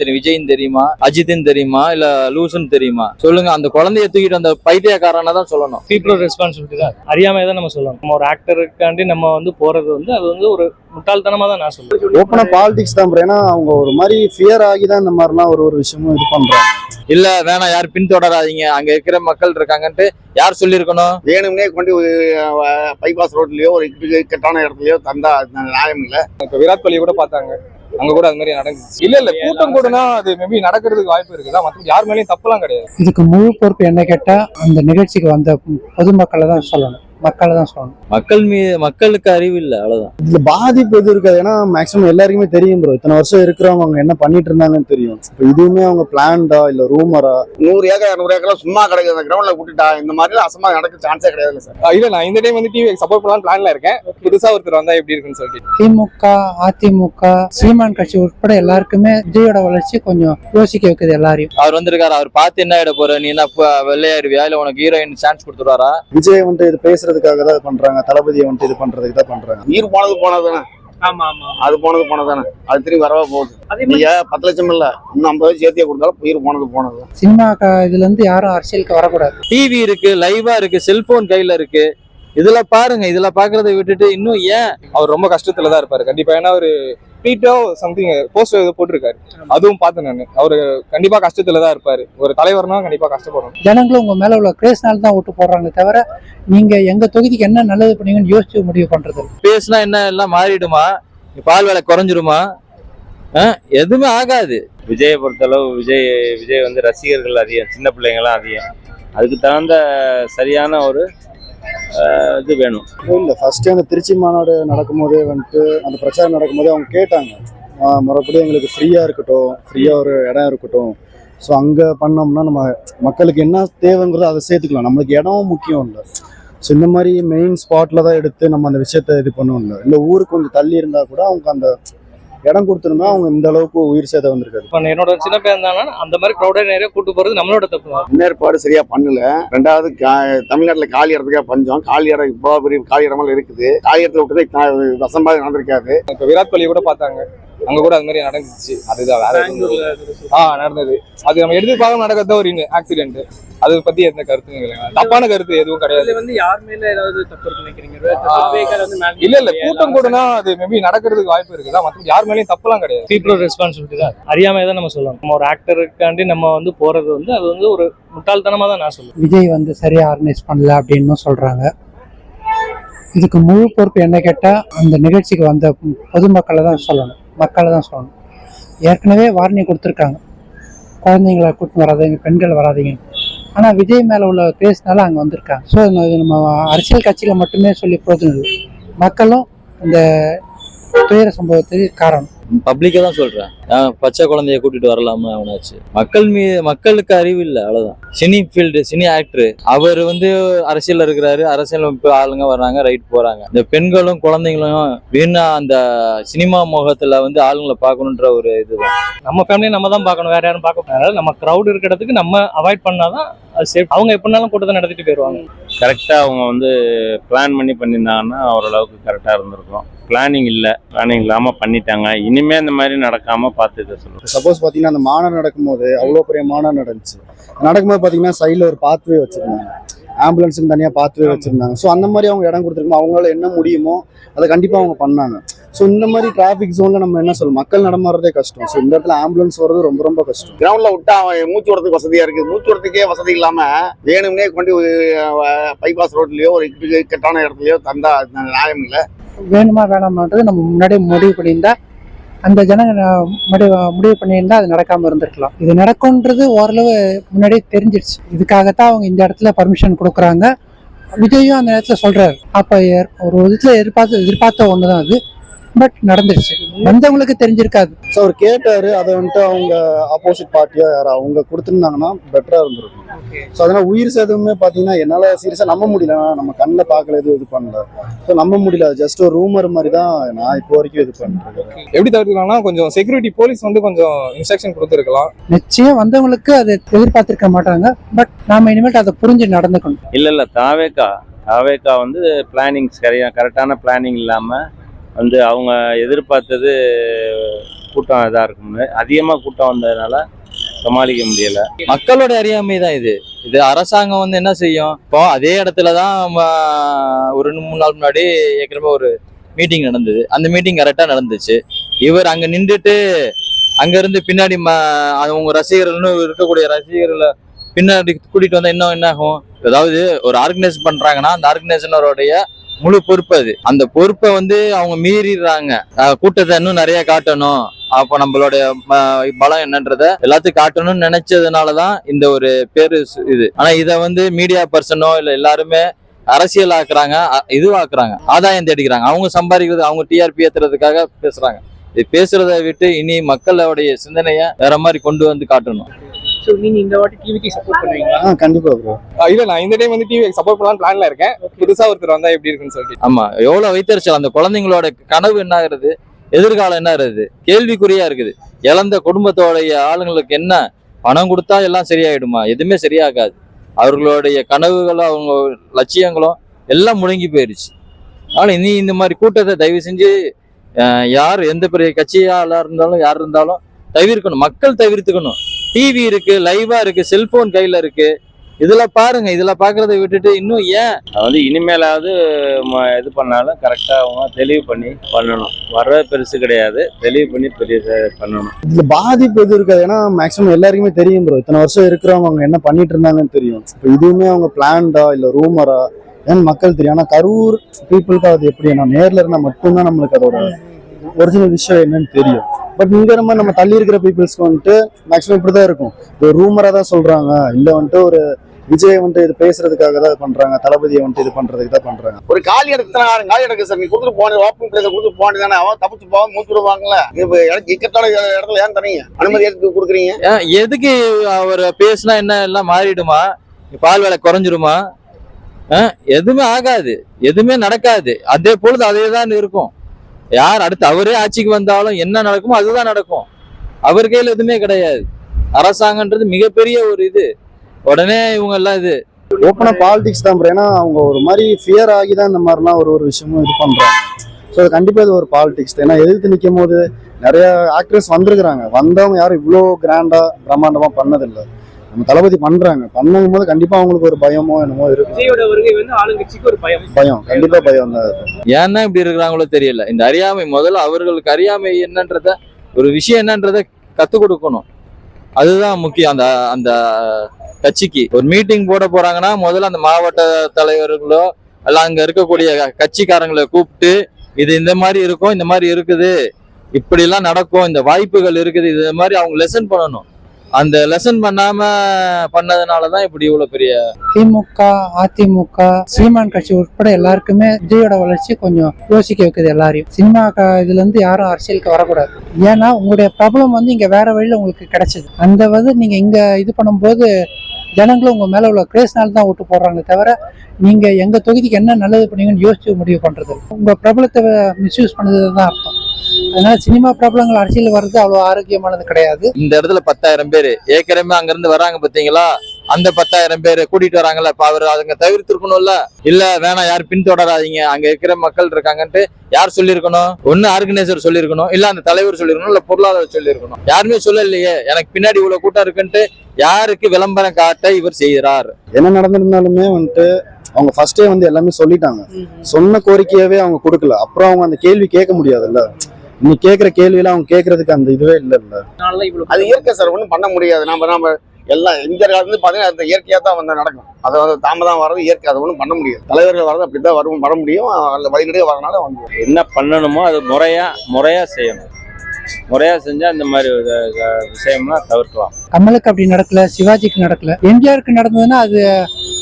தெரியும். விஜயின் தெரியுமா? அஜித்தின் தெரியுமா? இல்ல லூசுன்னு தெரியுமா? சொல்லுங்க அந்த குழந்தைய தூக்கிட்டு அந்த பைத்தியக்காரனை தான் சொல்லணும். பீப்புளோட ரெஸ்பான்சிபிலிட்டி தான். அறியாமை தான் நம்ம சொல்லணும். நம்ம ஒரு ஆக்டருக்காண்டி நம்ம வந்து போறது வந்து அது வந்து ஒரு முட்டாள்தனமா தான் நான் சொல்லுவேன் ஓப்பனா பாலிடிக்ஸ் தான் bro. ஏன்னா அவங்க ஒரு மாதிரி ஃபியர் ஆகி தான் இந்த மாதிரிலாம் ஒரு ஒரு விஷயமும் இது பண்றாங்க. இல்ல வேணாம் யார் பின்தொடராதீங்க. அங்க இருக்கிற மக்கள் இருக்காங்கன்ட்டு யார் சொல்லியிருக்கணும்? வேணும்னே கொண்டு பைபாஸ் ரோட்லயோ ஒரு இக்கட்டான இடத்துலயோ தந்தா நியாயம் இல்லை. இப்ப விராட் கோலி கூட பார்த்தாங்க. அங்க கூட அது மாதிரி நடந்துச்சு. இல்ல இல்ல கூட்டம் கூடனா அது மேபி நடக்கிறதுக்கு வாய்ப்பு இருக்குதா? மத்தபடி யார் மேலயும் தப்புலாம் கிடையாது. இதுக்கு முழு பொறுப்பு என்ன கேட்டா அந்த நிகழ்ச்சிக்கு வந்த பொதுமக்களை தான் சொல்லணும். மக்களை தான் சொல்லணும். மக்கள் மீது மக்களுக்கு அறிவு இல்ல அவ்வளவுதான். இதுல பாதிப்பு எதுவும் இருக்காது ஏன்னா மேக்ஸிமம் எல்லாருக்குமே தெரியும் ப்ரோ இத்தனை வருஷம் இருக்கிறவங்க அவங்க என்ன பண்ணிட்டு இருந்தாங்கன்னு தெரியும். இப்போ இதுவுமே அவங்க பிளான்டா இல்ல ரூமரா நூறு ஏக்கர் இரநூறு ஏக்கர்லாம் சும்மா கிடக்குது. அந்த கிரவுண்ட்ல விட்டுட்டா இந்த மாதிரிலாம் அசமா நடக்க சான்ஸே கிடையாது சார் இல்ல நான் இந்த டைம் வந்து டிவி சப்போர்ட் பண்ணலாம் பிளான்ல இருக்கேன். புதுசா ஒருத்தர் வந்தா எப்படி இருக்குன்னு சொல்லிட்டு. திமுக அதிமுக சீமான் கட்சி உட்பட எல்லாருக்குமே விஜயோட வளர்ச்சி கொஞ்சம் யோசிக்க வைக்குது எல்லாரையும். அவர் வந்திருக்காரு. அவர் பார்த்து என்ன ஆயிட போற? நீ என்ன வெள்ளையாயிருவியா இல்ல உனக்கு ஹீரோயின் சான்ஸ் கொடுத்துருவாரா? விஜய் வந்துட்டு இது பேசுறதுக்காக தான் பண்றாங்க. தளபதியை வந்துட்டு இது பண்றதுக்கு தான் பண்றாங்க. உயிர் போனது ஆமா அது போனது போனதுதானே? அது திரும்பி வரவா போகுது. நீங்க பத்து லட்சம் இல்ல இன்னும் ஐம்பது சேர்த்தியே கொடுத்தாலும் உயிர் போனது போனது. சினிமா இதுல இருந்து யாரும் அரசியலுக்கு வரக்கூடாது. டிவி இருக்கு லைவா இருக்கு செல்போன் கையில இருக்கு. இதுல பாருங்க இதுல பாக்குறதை விட்டுட்டு இன்னும் ஏன் அவர் ரொம்ப கஷ்டத்துல தான் இருப்பாரு. கண்டிப்பா ஏன்னா ஒரு ட்வீட்டோ சம்திங் போஸ்டர் ஏதோ போட்டிருக்காரு. அதுவும் பார்த்தேன் நான். அவரு கண்டிப்பா கஷ்டத்துல தான் இருப்பாரு. ஒரு தலைவர்னா கண்டிப்பா கஷ்டப்படும் ஜனங்களும் உங்க மேல உள்ள கிரேஸ்னால தான் ஓட்டு போடுறாங்க தவிர நீங்க எங்க தொகுதிக்கு என்ன நல்லது பண்ணீங்கன்னு யோசிச்சு முடிவு பண்றது இல்ல. பேசுனா என்ன எல்லாம் மாறிடுமா? பால் விலை குறைஞ்சிருமா? எதுவுமே ஆகாது. விஜயை பொறுத்தளவு விஜய் விஜய் வந்து ரசிகர்கள் அதிகம் சின்ன பிள்ளைங்களாம் அதிகம். அதுக்கு தகுந்த சரியான ஒரு இது வேணும். இல்லை ஃபஸ்ட்டு அந்த திருச்சி மாநாடு நடக்கும்போதே வந்துட்டு அந்த பிரச்சாரம் நடக்கும்போதே அவங்க கேட்டாங்க. மறுபடியும் எங்களுக்கு ஃப்ரீயாக இருக்கட்டும் ஃப்ரீயாக ஒரு இடம் இருக்கட்டும். ஸோ அங்கே பண்ணோம்னா நம்ம மக்களுக்கு என்ன தேவைங்கிறதோ அதை சேர்த்துக்கலாம். நம்மளுக்கு இடமும் முக்கியம் இல்லை. ஸோ இந்த மாதிரி மெயின் ஸ்பாட்டில் தான் எடுத்து நம்ம அந்த விஷயத்த இது பண்ணுவோம் இல்லை. இல்லை ஊருக்கு கொஞ்சம் தள்ளி இருந்தால் கூட அவங்க அந்த இடம் கொடுத்துருந்தா அவங்க இந்த அளவுக்கு உயிர் சேதம் வந்திருக்காது. இப்ப என்னோட சின்ன பையன் இருந்தாங்கன்னா அந்த மாதிரி க்ரௌடட் நிறைய கூட்டு போறது நம்மளோட தப்பு தான். முன்னேற்பாடு சரியா பண்ணல. ரெண்டாவது கா- தமிழ்நாட்டுல காலி இடத்துக்கா பஞ்சம். காலி இடம் இப்போ பெரிய காலி இடமெல்லாம் இருக்குது. காலி இடத்துல விட்டு வசம்பாதி நடந்திருக்காது. இப்ப விராட் கோலி கூட பார்த்தாங்க. அங்க கூட அது மாதிரி நடந்துச்சு. அதுதான் வேற எதுவும் ஆ நடந்தது. அது நம்ம எடுத்து பார்க்க நடக்கிறத ஒரு ஆக்சிடென்ட் அதை பத்தி எந்த கருத்தும் இல்லை தப்பான கருத்து எதுவும் கிடையாது. வந்து யார் மேல ஏதாவது தப்பு நினைக்கிறீங்க? இல்ல இல்ல கூட்டம் கூடனா அது மேபி நடக்கிறதுக்கு வாய்ப்பு இருக்குதா? மத்தபடி யார் மேலயும் தப்புலாம் கிடையாது. பீப்புளோட ரெஸ்பான்சிபிலிட்டி தான். அறியாமை தான் நம்ம சொல்லணும். நம்ம ஒரு ஆக்டருக்காண்டி நம்ம வந்து போறது வந்து அது வந்து ஒரு முட்டாள்தனமா தான் நான் சொல்லுவேன். விஜய் வந்து சரியா ஆர்கனைஸ் பண்ணல அப்படின்னு சொல்றாங்க. இதுக்கு முழு பொறுப்பு என்ன கேட்டா அந்த நிகழ்ச்சிக்கு வந்த பொதுமக்களை தான் சொல்லணும். மக்களை தான் சொல்லணும். ஏற்கனவே வார்னிங் கொடுத்துருக்காங்க. குழந்தைங்களை கூட்டின்னு வராதீங்க பெண்கள் வராதீங்க. ஆனால் விஜய் மேலே உள்ள பேசினால அங்கே வந்திருக்காங்க. ஸோ நம்ம அரசியல் கட்சியில் மட்டுமே சொல்லி போதும் மக்களும் இந்த துயர சம்பவத்துக்கு காரணம். பப்ளிக்கா தான் சொல்றேன். பச்சை குழந்தைய கூட்டிட்டு வரலாமா அவனாச்சு. மக்கள் மீது மக்களுக்கு அறிவு இல்ல அவ்வளவுதான். சினி ஃபீல்டு சினி ஆக்டர் அவர் வந்து அரசியல்ல இருக்கிறாரு. அரசியல் இப்ப ஆளுங்க வர்றாங்க ரைட் போறாங்க. இந்த பெண்களும் குழந்தைங்களும் வீணா அந்த சினிமா முகத்துல வந்து ஆளுங்களை பார்க்கணுன்ற ஒரு இதுதான். நம்ம ஃபேமிலியை நம்ம தான் பார்க்கணும். வேற யாரும் பார்க்க அதனால நம்ம க்ரௌட் இருக்கிற இடத்துக்கு நம்ம அவாய்ட் பண்ணாதான் அது சேஃப் அவங்க எப்படினாலும் கூட்டத்தை நடத்திட்டு போயிடுவாங்க. கரெக்டாக அவங்க வந்து பிளான் பண்ணி பண்ணியிருந்தாங்கன்னா ஓரளவுக்கு கரெக்டாக இருந்திருக்கும். பிளானிங் இல்லை பிளானிங் இல்லாமல் பண்ணிட்டாங்க. இனிமே இந்த மாதிரி நடக்காமல் பார்த்துக்க சொல்லுங்கள் சப்போஸ் பார்த்தீங்கன்னா அந்த மாநாடு நடக்கும்போது அவ்வளோ பெரிய மாநாடு நடந்துச்சு. நடக்கும்போது பார்த்தீங்கன்னா சைடில் ஒரு பாத்வே வச்சுருந்தாங்க. ஆம்புலன்ஸுக்கு தனியாக பாத்வே வச்சுருந்தாங்க. ஸோ அந்த மாதிரி அவங்க இடம் கொடுத்துருக்கோம் அவங்களால என்ன முடியுமோ அதை கண்டிப்பாக அவங்க பண்ணாங்க. ஸோ இந்த மாதிரி டிராஃபிக் ஜோனில் நம்ம என்ன சொல்லும் மக்கள் நடமாடுறதே கஷ்டம். ஸோ இந்த இடத்துல ஆம்புலன்ஸ் வர்றது ரொம்ப ரொம்ப கஷ்டம். கிரவுண்ட்ல விட்டா அவன் மூச்சு விடுறதுக்கு வசதியா இருக்கு. மூச்சு விடுறதுக்கே வசதி இல்லாம வேணும்னே கொண்டு பைபாஸ் ரோட்லயோ ஒரு இக்கட்டு- இக்கட்டான இடத்துலயோ தந்தா நியாயம் இல்லை. வேணுமா வேணாமான்றது நம்ம முன்னாடியே முடிவு பண்ணியிருந்தா அந்த ஜனங்க முடிவு முடிவு பண்ணியிருந்தா அது நடக்காமல் இருந்திருக்கலாம். இது நடக்கும்ன்றது ஓரளவு முன்னாடியே தெரிஞ்சிடுச்சு இதுக்காகத்தான் அவங்க இந்த இடத்துல பர்மிஷன் கொடுக்குறாங்க. விஜயும் அந்த இடத்துல சொல்கிறாரு அப்போ ஒரு விதத்தில் எதிர்பார்த்து எதிர்பார்த்த ஒன்று தான் அது. பட் நடந்துருச்சு. வந்தவங்களுக்கு தெரிஞ்சிருக்காது. ஸோ அவர் கேட்டாரு அதை வந்துட்டு அவங்க ஆப்போசிட் பார்ட்டியா யாரா அவங்க கொடுத்துருந்தாங்கன்னா பெட்டரா இருந்திருக்கும். ஸோ அதனால உயிர் சேதமே பார்த்தீங்கன்னா என்னால் சீரியஸாக நம்ப முடியல. நம்ம கண்ணில் பார்க்கல எதுவும் இது பண்ணல. ஸோ நம்ப முடியல. ஜஸ்ட் ஒரு ரூமர் மாதிரி தான் நான் இப்போ வரைக்கும் இது பண்ணிருக்கேன் எப்படி தவிர்க்கலாம்னா கொஞ்சம் செக்யூரிட்டி போலீஸ் வந்து கொஞ்சம் இன்ஸ்ட்ரக்ஷன் கொடுத்துருக்கலாம். நிச்சயம் வந்தவங்களுக்கு அதை எதிர்பார்த்திருக்க மாட்டாங்க. பட் நாம இனிமேட்டு அதை புரிஞ்சு நடந்துக்கணும். இல்லை இல்லை தாவேக்கா. தாவேக்கா வந்து பிளானிங் சரியா கரெக்டான பிளானிங் இல்லாமல் வந்து அவங்க எதிர்பார்த்தது கூட்டம் இதாக இருக்கும்னு அதிகமாக கூட்டம் வந்ததுனால சமாளிக்க முடியல. மக்களோட அறியாமை தான் இது. இது அரசாங்கம் வந்து என்ன செய்யும்? இப்போ அதே இடத்துல தான் ஒரு ரெண்டு மூணு நாள் முன்னாடி ஏற்கனவே ஒரு மீட்டிங் நடந்தது. அந்த மீட்டிங் கரெக்டாக நடந்துச்சு. இவர் அங்கே நின்றுட்டு அங்கேருந்து பின்னாடி ம அவங்க ரசிகர்கள்னு இருக்கக்கூடிய ரசிகர்களை பின்னாடி கூட்டிகிட்டு வந்தால் இன்னும் என்ன ஆகும்? அதாவது ஒரு ஆர்கனைஸ் பண்ணுறாங்கன்னா அந்த ஆர்கனைசனருடைய முழு பொறுப்பு அது. அந்த பொறுப்பை வந்து அவங்க மீறிடுறாங்க. கூட்டத்தை இன்னும் நிறைய காட்டணும். அப்போ நம்மளுடைய பலம் என்னன்றத எல்லாத்தையும் காட்டணும்னு நினைச்சதுனாலதான் இந்த ஒரு பேரு இது. ஆனா இதை வந்து மீடியா பர்சனோ இல்ல எல்லாருமே அரசியல் ஆக்குறாங்க இதுவாக்குறாங்க. ஆதாயம் தேடிக்கிறாங்க. அவங்க சம்பாதிக்கிறது அவங்க டிஆர்பி ஏத்துறதுக்காக பேசுறாங்க. இது பேசுறதை விட்டு இனி மக்களுடைய சிந்தனைய வேற மாதிரி கொண்டு வந்து காட்டணும். நீங்க இந்த வாட்டி டிவிக்கு சப்போர்ட் பண்ணுவீங்களா? ஆ கண்டிப்பா ப்ரோ இல்ல நான் இந்த டைம் வந்து டிவி சப்போர்ட் பண்ணலாம் பிளான்ல இருக்கேன். புதுசா ஒருத்தர் வந்தா எப்படி இருக்குன்னு சொல்லிட்டு. ஆமா எவ்வளவு வைத்தறிச்சல். அந்த குழந்தைங்களோட கனவு என்ன ஆகுறது? எதிர்காலம் என்ன ஆகுறது? கேள்விக்குறியா இருக்குது. இழந்த குடும்பத்தோடைய ஆளுங்களுக்கு என்ன? பணம் கொடுத்தா எல்லாம் சரியாயிடுமா? எதுவுமே சரியாகாது. அவர்களுடைய கனவுகளும் அவங்க லட்சியங்களும் எல்லாம் முடங்கி போயிருச்சு. அதனால இனி இந்த மாதிரி கூட்டத்தை தயவு செஞ்சு யார் எந்த பெரிய கட்சியாளா இருந்தாலும் யார் இருந்தாலும் தவிர்க்கணும். மக்கள் தவிர்த்துக்கணும். டிவி இருக்கு லைவா இருக்கு செல்போன் கையில இருக்கு. இதுல பாருங்க இதுல பாக்குறதை விட்டுட்டு இன்னும் ஏன்? அது வந்து இனிமேலாவது ம- இது பண்ணாலும் கரெக்டாக அவங்க தெளிவு பண்ணி பண்ணணும். வர்றது பெருசு கிடையாது. தெளிவு பண்ணி பெரிய பண்ணணும். இதுல பாதிப்பு எது இருக்காது. ஏன்னா மேக்ஸிமம் எல்லாருக்குமே தெரியும் ப்ரோ இத்தனை வருஷம் இருக்கிறவங்க அவங்க என்ன பண்ணிட்டு இருந்தாங்கன்னு தெரியும். இப்போ இதுவுமே அவங்க பிளான்டா இல்ல ரூமரா ஏன்னு மக்கள் தெரியும். ஆனா கரூர் பீப்புளுக்கு அது எப்படி? நான் நேர்ல இருந்தா மட்டும்தான் நம்மளுக்கு அதோட ஒரிஜினல் விஷயம் என்னன்னு தெரியும். பட் இங்க நம்ம நம்ம தள்ளி இருக்கிற பீப்புள்ஸ்க்கு வந்துட்டு மேக்ஸிமம் இப்படிதான் இருக்கும். இது ரூமரா தான் சொல்றாங்க. இல்ல வந்துட்டு ஒரு விஜய் வந்துட்டு இது பேசுறதுக்காக தான் பண்றாங்க. தளபதியை வந்துட்டு இது பண்றதுக்கு தான் பண்றாங்க. ஒரு காலி இடத்துல காலி இடக்கு சார் நீ கொடுத்துட்டு போன ஓப்பன் பிளேஸ் கொடுத்துட்டு போனது தானே? அவன் தப்பிச்சு போக மூச்சு விடுவாங்கல்ல? இப்ப எனக்கு இக்கட்டான இடத்துல ஏன் தரீங்க அனுமதி எதுக்கு கொடுக்குறீங்க? ஏன் எதுக்கு அவர் பேசினா என்ன எல்லாம் மாறிடுமா? பால் விலை குறைஞ்சிருமா? எதுவுமே ஆகாது. எதுவுமே நடக்காது. அதே பொழுது அதே தான் இருக்கும். யார் அடுத்து அவரே ஆட்சிக்கு வந்தாலும் என்ன நடக்குமோ அதுதான் நடக்கும். அவர் கையில் எதுவுமே கிடையாது. அரசாங்கன்றது மிகப்பெரிய ஒரு இது. உடனே இவங்க எல்லாம் இது ஓப்பனாக பாலிடிக்ஸ் தான் ஏன்னா அவங்க ஒரு மாதிரி ஃபியர் ஆகி தான் இந்த மாதிரிலாம் ஒரு ஒரு விஷயமும் இது பண்றாங்க. ஸோ கண்டிப்பா இது ஒரு பாலிடிக்ஸ் தான். ஏன்னா எதிர்த்து நிற்கும் போது நிறைய ஆக்ட்ரஸ் வந்திருக்கிறாங்க. வந்தவங்க யாரும் இவ்வளோ கிராண்டா பிரம்மாண்டமா பண்ணதில்லை. நம்ம தளபதி பண்றாங்க. பண்ணும் போது கண்டிப்பா அவங்களுக்கு ஒரு பயமோ என்னமோ ஒரு பயம். பயம். கண்டிப்பா பயம் தான் ஏன்னா இப்படி இருக்கிறாங்களோ தெரியல. இந்த அறியாமை முதல்ல அவர்களுக்கு அறியாமை என்னன்றத ஒரு விஷயம் என்னன்றத கத்துக் கொடுக்கணும். அதுதான் முக்கியம். அந்த அந்த கட்சிக்கு. ஒரு மீட்டிங் போட போறாங்கன்னா முதல்ல அந்த மாவட்ட தலைவர்களோ அல்ல அங்க இருக்கக்கூடிய கட்சிக்காரங்களை கூப்பிட்டு இது இந்த மாதிரி இருக்கும் இந்த மாதிரி இருக்குது. இப்படி எல்லாம் நடக்கும் இந்த வாய்ப்புகள் இருக்குது இது மாதிரி அவங்க லெசன் பண்ணணும். அந்த லெசன் பண்ணாம பண்ணதுனாலதான் இப்படி இவ்வளவு பெரிய திமுக அதிமுக சீமான் கட்சி உட்பட எல்லாருக்குமே விஜயோட வளர்ச்சி கொஞ்சம் யோசிக்க வைக்குது எல்லாரையும். சினிமா இதுல இருந்து யாரும் அரசியலுக்கு வரக்கூடாது. ஏன்னா உங்களுடைய பிரபலம் வந்து இங்க வேற வழியில உங்களுக்கு கிடைச்சது. அந்த வந்து நீங்க இங்க இது பண்ணும்போது ஜனங்களும் உங்க மேல உள்ள கிரேஸ்னால தான் ஓட்டு போடுறாங்க தவிர நீங்க எங்க தொகுதிக்கு என்ன நல்லது பண்ணீங்கன்னு யோசிச்சு முடிவு பண்றது உங்கள் உங்க பிரபலத்தை மிஸ்யூஸ் பண்ணது தான் அர்த்தம். அதனால சினிமா பிரபலங்கள் அரசியல் வர்றது அவ்வளவு ஆரோக்கியமானது கிடையாது. இந்த இடத்துல பத்தாயிரம் பேர் ஏற்கனவே அங்க இருந்து வராங்க பாத்தீங்களா? அந்த பத்தாயிரம் பேர் கூட்டிட்டு வராங்கல்ல இப்ப அவர் அதுங்க தவிர்த்திருக்கணும்ல? இல்ல வேணாம் யாரும் பின்தொடராதீங்க. அங்க இருக்கிற மக்கள் இருக்காங்கன்ட்டு யார் சொல்லியிருக்கணும் ஒண்ணு ஆர்கனைசர் சொல்லியிருக்கணும் இல்ல அந்த தலைவர் சொல்லியிருக்கணும் இல்ல பொருளாதார சொல்லியிருக்கணும் யாருமே சொல்லலையே எனக்கு பின்னாடி இவ்வளவு கூட்டம் இருக்குன்ட்டு யாருக்கு விளம்பரம் காட்ட இவர் செய்கிறார் என்ன நடந்திருந்தாலுமே வந்துட்டு அவங்க ஃபர்ஸ்டே வந்து எல்லாமே சொல்லிட்டாங்க. சொன்ன கோரிக்கையவே அவங்க கொடுக்கல. அப்புறம் அவங்க அந்த கேள்வி கேட்க முடியாதுல்ல. நீ கேட்குற கேள்வியில அவங்க கேட்கறதுக்கு அந்த இதுவே அதனாலதான் இவ்வளவு அது இயற்கை சார் ஒன்றும் பண்ண முடியாது. நம்ம நம்ம எல்லாம் இந்த காலத்துல பார்த்தீங்கன்னா அது இயற்கையாக தான் வந்து நடக்கும். அது வந்து தாமதம் வர்றது இயற்கை அதை ஒன்றும் பண்ண முடியாது. தலைவர்கள் வர்றது அப்படி தான் வரும் வர முடியும். அதில் வழிநடைய வரனால வந்து என்ன பண்ணணுமோ அது முறையா முறையா செய்யணும். முறையா செஞ்சா இந்த மாதிரி விஷயம்லாம் தவிர்க்கலாம். கமலுக்கு அப்படி நடக்கல சிவாஜிக்கு நடக்கல. எம்ஜிஆருக்கு நடந்ததுன்னா அது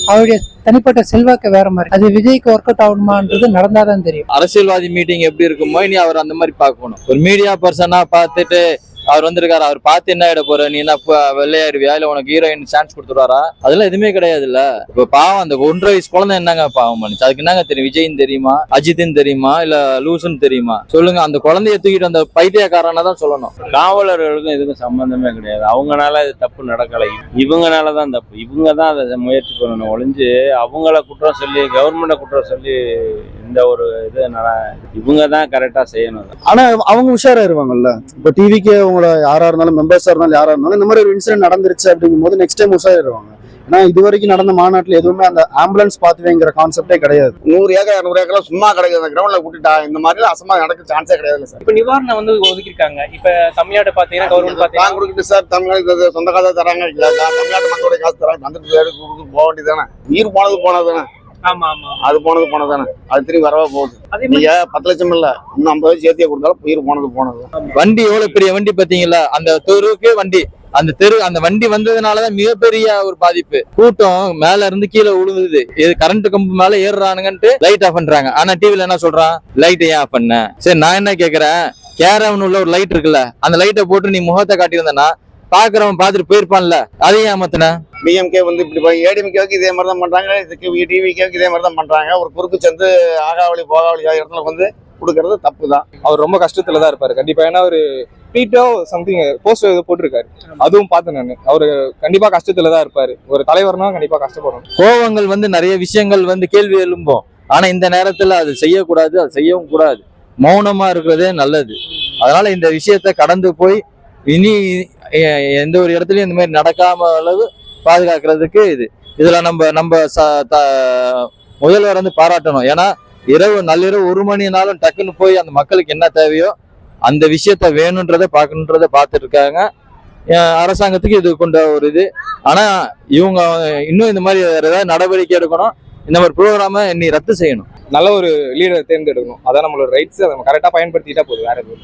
அவருடைய தனிப்பட்ட செல்வாக்கு வேற மாதிரி. அது விஜய்க்கு ஒர்க் அவுட் ஆகணுமான்றது நடந்தாதான் தெரியும். அரசியல்வாதி மீட்டிங் எப்படி இருக்குமோ இனி அவர் அந்த மாதிரி பார்க்கணும். ஒரு மீடியா பர்சனா பார்த்துட்டு அவர் வந்திருக்காரு அவர் பார்த்து என்ன ஆயிட போற? நீ என்ன வெள்ளையாடுவியா இல்ல உனக்கு ஹீரோயின் சான்ஸ் கொடுத்துருவாரா அதெல்லாம் எதுவுமே கிடையாது இல்ல இப்ப பாவம் அந்த ஒன்றரை வயசு குழந்தை என்னங்க பாவம் பண்ணுச்சு அதுக்கு என்னங்க தெரியும்? விஜய்னு தெரியுமா? அஜித்னு தெரியுமா? இல்ல லூசுன்னு தெரியுமா? சொல்லுங்க அந்த குழந்தைய தூக்கிட்டு அந்த பைத்தியக்காரனை தான் சொல்லணும். காவலர்களுக்கும் இதுக்கும் சம்பந்தமே கிடையாது. அவங்கனால இது தப்பு நடக்கலை. இவங்கனால தான் தப்பு. இவங்க தான் அதை முயற்சி பண்ணணும். ஒழிஞ்சு அவங்கள குற்றம் சொல்லி கவர்மெண்ட்டை குற்றம் சொல்லி இந்த ஒரு இது நட இவங்க தான் கரெக்டாக செய்யணும் ஆனா அவங்க உஷாராயிருவாங்கல்ல? இப்போ டிவிக்கு அவங்கள யாரா இருந்தாலும் மெம்பர்ஸா இருந்தாலும் யாரா இருந்தாலும் இந்த மாதிரி ஒரு இன்சிடென்ட் நடந்துருச்சு அப்படிங்கும் போது நெக்ஸ்ட் டைம் உஷாராயிருவாங்க. ஏன்னா இது வரைக்கும் நடந்த மாநாட்டில் எதுவுமே அந்த ஆம்புலன்ஸ் பாத்துவேங்கிற கான்செப்டே கிடையாது. நூறு ஏக்கர் இரநூறு ஏக்கர்லாம் சும்மா கிடைக்குது அந்த கிரவுண்ட்ல விட்டுட்டா இந்த மாதிரிலாம் அசமா நடக்க சான்ஸே கிடையாது சார். இப்ப நிவாரணம் வந்து ஒதுக்கிருக்காங்க இப்ப தமிழ்நாடு பாத்தீங்கன்னா கவர்மெண்ட் தான் பாத்தீங்கன்னா கொடுக்கிட்டு சார். தமிழ்நாடு சொந்த காசா தராங்க இல்ல தமிழ்நாட்டு மக்களுடைய காசு தராங்க. கொடுத்து போக வேண்டியதானே உயிர் போனது போனது தானே ஆமா ஆமா அது போனது போனது தானே அது திரும்பி வரவா போகுது. நீங்க பத்து லட்சம் இல்ல. இன்னும் ஐம்பது சேர்த்தியே கொடுத்தாலும் உயிர் போனது போனது. வண்டி எவ்வளவு பெரிய வண்டி பாத்தீங்களா? அந்த தெருவுக்கு வண்டி. அந்த தெரு அந்த வண்டி வந்ததுனாலதான் மிகப்பெரிய ஒரு பாதிப்பு. கூட்டம் மேல இருந்து கீழே விழுந்தது இது கரண்ட் கம்பு மேல ஏறுறானுங்கன்ட்டு லைட் ஆஃப் பண்றாங்க. ஆனா டிவில என்ன சொல்றான்? லைட் ஏன் ஆஃப் பண்ண? சரி நான் என்ன கேக்குறேன்? கேரவன் உள்ள ஒரு லைட் இருக்குல்ல. அந்த லைட்டை போட்டு நீ முகத்தை காட்டியிருந்தனா பாக்குறவன் பாத்துட்டு போயிருப்பான்ல அதையும் ஏமாத்தின? டிஎம்கே வந்து இப்படி ஏடிஎம்கேவுக்கு இதே மாதிரி தான் பண்றாங்க இதுக்கு டிவிகேவுக்கு இதே மாதிரி தான் பண்றாங்க. ஒரு குறுக்கு சேர்ந்து ஆகாவளி போகாவளி இடத்துல வந்து கொடுக்கறது தப்பு தான் அவர் ரொம்ப கஷ்டத்துல தான் இருப்பாரு கண்டிப்பா. ஏன்னா ஒரு ட்வீட்டோ சம்திங் போஸ்டர் ஏதோ போட்டிருக்காரு. அதுவும் பார்த்தேன் நான். அவரு கண்டிப்பா கஷ்டத்துல தான் இருப்பாரு. ஒரு தலைவர்னா கண்டிப்பா கஷ்டப்படணும். கோவங்கள் வந்து நிறைய விஷயங்கள் வந்து கேள்வி எழும்பும். ஆனா இந்த நேரத்துல அது செய்யக்கூடாது அது செய்யவும் கூடாது. மௌனமா இருக்கிறதே நல்லது. அதனால இந்த விஷயத்த கடந்து போய் இனி எந்த ஒரு இடத்துலையும் இந்த மாதிரி நடக்காம அளவு பாதுகாக்கிறதுக்கு இது. இதில் நம்ம நம்ம ச- த- முதல்வர் வந்து பாராட்டணும். ஏன்னா இரவு நள்ளிரவு ஒரு மணினாலும் டக்குன்னு போய் அந்த மக்களுக்கு என்ன தேவையோ அந்த விஷயத்த வேணுன்றதை பார்க்கணுன்றதை பார்த்துட்டு இருக்காங்க அரசாங்கத்துக்கு இது கொண்ட ஒரு இது. ஆனால் இவங்க இன்னும் இந்த மாதிரி வேறு ஏதாவது நடவடிக்கை எடுக்கணும். இந்த மாதிரி ப்ரோக்ராமை இன்னி ரத்து செய்யணும். நல்ல ஒரு லீடரை தேர்ந்தெடுக்கணும். அதான் நம்மளோட ரைட்ஸ் அதை நம்ம கரெக்டாக பயன்படுத்திட்டா போதும் வேற எதுவும்